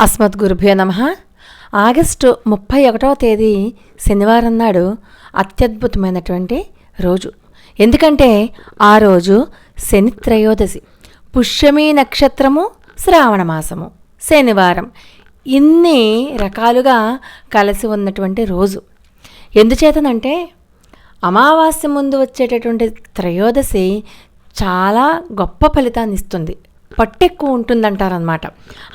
అస్మద్గురుభ్యో నమ. ఆగస్టు ముప్పై ఒకటవ తేదీ శనివారం నాడు అత్యద్భుతమైనటువంటి రోజు. ఎందుకంటే ఆ రోజు శని త్రయోదశి. పుష్యమీ నక్షత్రము శ్రావణ మాసము. శనివారం. ఇన్ని రకాలుగా కలిసి ఉన్నటువంటి రోజు. ఎందుచేతనంటే అమావాస్య ముందు వచ్చేటటువంటి త్రయోదశి చాలా గొప్ప ఫలితాన్ని ఇస్తుంది. పట్టెక్కువ ఉంటుందంటారనమాట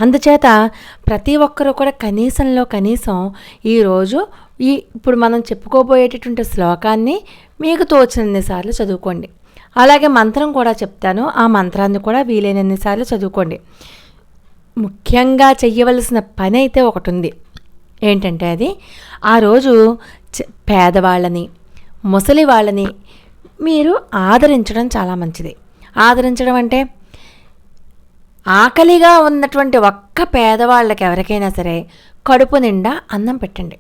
అందుచేత ప్రతి ఒక్కరూ కూడా కనీసంలో కనీసం ఈరోజు ఈ ఇప్పుడు మనం చెప్పుకోబోయేటటువంటి శ్లోకాన్ని మీకు తోచినన్నిసార్లు చదువుకోండి. అలాగే మంత్రం కూడా చెప్తాను. ఆ మంత్రాన్ని కూడా వీలైనన్నిసార్లు చదువుకోండి. ముఖ్యంగా చెయ్యవలసిన పని అయితే ఒకటి ఉంది ఏంటంటే అది ఆ రోజు పేదవాళ్ళని ముసలి వాళ్ళని మీరు ఆదరించడం చాలా మంచిది. ఆదరించడం అంటే ఆకలిగా ఉన్నటువంటి ఒక్క పేదవాళ్ళకి ఎవరికైనా సరే కడుపు నిండా అన్నం పెట్టండి.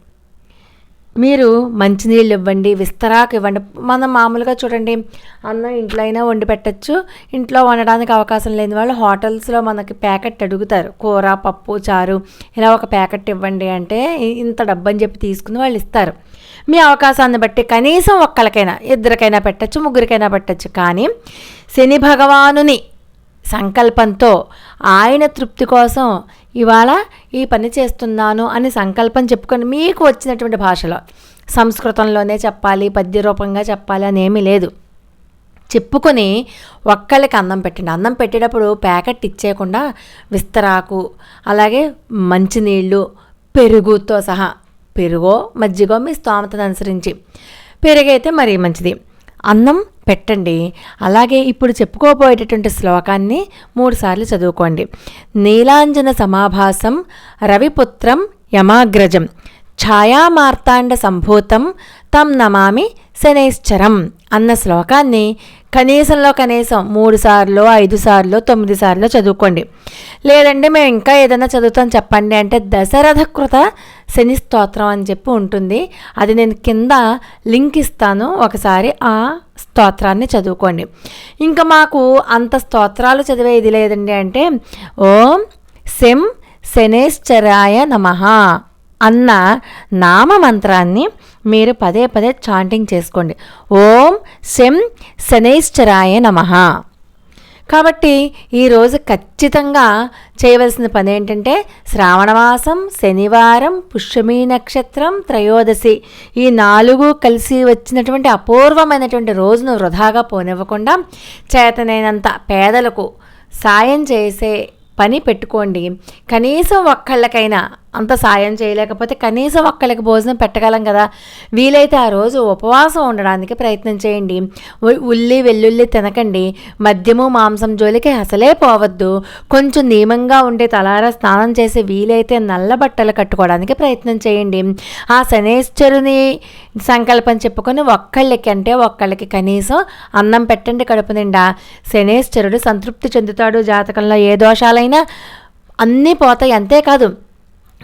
మీరు మంచినీళ్ళు ఇవ్వండి విస్తరాకు ఇవ్వండి. మనం మామూలుగా చూడండి అన్నం ఇంట్లో అయినా వండి పెట్టచ్చు. ఇంట్లో వండడానికి అవకాశం లేని వాళ్ళు హోటల్స్లో మనకి ప్యాకెట్ అడుగుతారు. కూర పప్పు చారు ఇలా ఒక ప్యాకెట్ ఇవ్వండి అంటే ఇంత డబ్బు అని చెప్పి తీసుకుని వాళ్ళు ఇస్తారు. మీ అవకాశాన్ని బట్టి కనీసం ఒక్కరికైనా ఇద్దరికైనా పెట్టచ్చు ముగ్గురికైనా పెట్టచ్చు. కానీ శని భగవానుని సంకల్పంతో ఆయన తృప్తి కోసం ఇవాళ ఈ పని చేస్తున్నాను అని సంకల్పం చెప్పుకొని మీకు వచ్చినటువంటి భాషలో సంస్కృతంలోనే చెప్పాలి పద్య రూపంగా చెప్పాలి అని ఏమీ లేదు. చెప్పుకొని ఒక్కళ్ళకి అన్నం పెట్టండి. అన్నం పెట్టేటప్పుడు ప్యాకెట్ ఇచ్చేయకుండా విస్తరాకు అలాగే మంచినీళ్ళు పెరుగుతో సహా పెరుగో మజ్జిగో మీ స్తోమతను అనుసరించి పెరుగైతే మరీ మంచిది. అన్నం పెట్టండి. అలాగే ఇప్పుడు చెప్పుకోబోయేటటువంటి శ్లోకాన్ని మూడుసార్లు చదువుకోండి. నీలాంజన సమాభాసం రవిపుత్రం యమాగ్రజం. ఛాయామార్తాండ సంభూతం తం నమామి శనేశ్చరం అన్న శ్లోకాన్ని కనీసంలో కనీసం మూడు సార్లు ఐదు సార్లు తొమ్మిది సార్లు చదువుకోండి. లేదండి మేము ఇంకా ఏదైనా చదువుతాం చెప్పండి అంటే దశరథ కృత శని స్తోత్రం అని చెప్పి ఉంటుంది. అది నేను కింద లింక్ ఇస్తాను. ఒకసారి ఆ స్తోత్రాన్ని చదువుకోండి. ఇంకా మాకు అంత స్తోత్రాలు చదివే ఇది లేదండి అంటే ఓం శం శనేశ్చరాయ నమః అన్న నామ మంత్రాన్ని మీరు పదే పదే చాంటింగ్ చేసుకోండి. ఓం శం శనైశ్చరాయ నమః కాబట్టి ఈరోజు ఖచ్చితంగా చేయవలసిన పని ఏంటంటే శ్రావణమాసం శనివారం పుష్యమీ నక్షత్రం త్రయోదశి. ఈ నాలుగు కలిసి వచ్చినటువంటి అపూర్వమైనటువంటి రోజును వృధాగా పోనివ్వకుండా చేతనైనంత పేదలకు సాయం చేసే పని పెట్టుకోండి. కనీసం ఒక్కళ్ళకైనా అంత సాయం చేయలేకపోతే కనీసం ఒక్కళ్ళకి భోజనం పెట్టగలం కదా. వీలైతే ఆ రోజు ఉపవాసం ఉండడానికి ప్రయత్నం చేయండి. ఉల్లి వెల్లుల్లి తినకండి. మద్యము మాంసం జోలికి అసలే పోవద్దు. కొంచెం నియమంగా ఉండే తలారా స్నానం చేసి వీలైతే నల్ల బట్టలు కట్టుకోవడానికి ప్రయత్నం చేయండి. ఆ శనేశ్వరుని సంకల్పం చెప్పుకొని ఒక్కళ్ళకి అంటే ఒక్కళ్ళకి కనీసం అన్నం పెట్టండి కడుపు నిండా. శనేశ్వరుడు సంతృప్తి చెందుతాడు జాతకంలో. ఏ దోషాలైనా అన్నీ పోతాయి. అంతేకాదు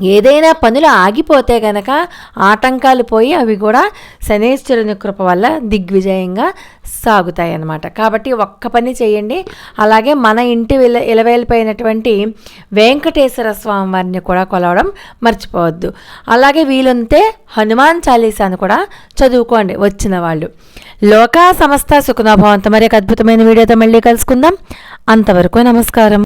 ఏదైనా పనులు ఆగిపోతే గనక ఆటంకాలు పోయి అవి కూడా శనేశ్వరుని కృప వల్ల దిగ్విజయంగా సాగుతాయి అన్నమాట కాబట్టి ఒక్క పని చేయండి. అలాగే మన ఇంటి విల ఇలవేలిపోయినటువంటి వెంకటేశ్వర స్వామి వారిని కూడా కొలవడం మర్చిపోవద్దు. అలాగే వీలుంటే హనుమాన్ చాలీసాను కూడా చదువుకోండి వచ్చిన వాళ్ళు. లోకా సమస్త సుఖనోభవంతో మరి అద్భుతమైన వీడియోతో మళ్ళీ కలుసుకుందాం. అంతవరకు నమస్కారం.